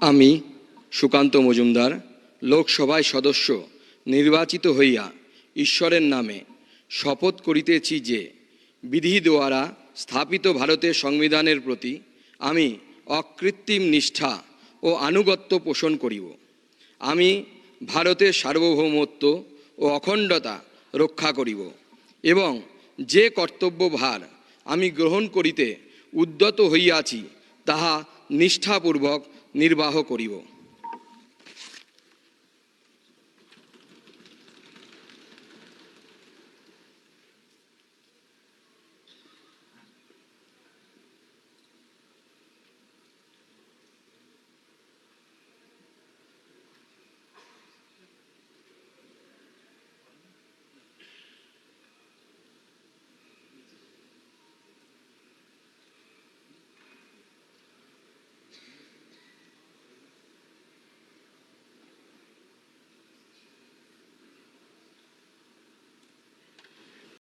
আমি, সুকান্ত মজুমদার, লোকসভায় সদস্য, নির্বাচিত হইয়া ঈশ্বরের নামে শপথ করিতেছি যে বিধি দ্বারা স্থাপিত ভারতের সংবিধানের প্রতি আমি অকৃত্রিম নিষ্ঠা ও আনুগত্য পোষণ করিব। আমি ভারতের সার্বভৌমত্ব ও অখণ্ডতা রক্ষা করিব এবং যে কর্তব্যভার আমি গ্রহণ করিতে উদ্যত হইয়াছি, তাহা নিষ্ঠাপূর্বক নির্বাহ করিব।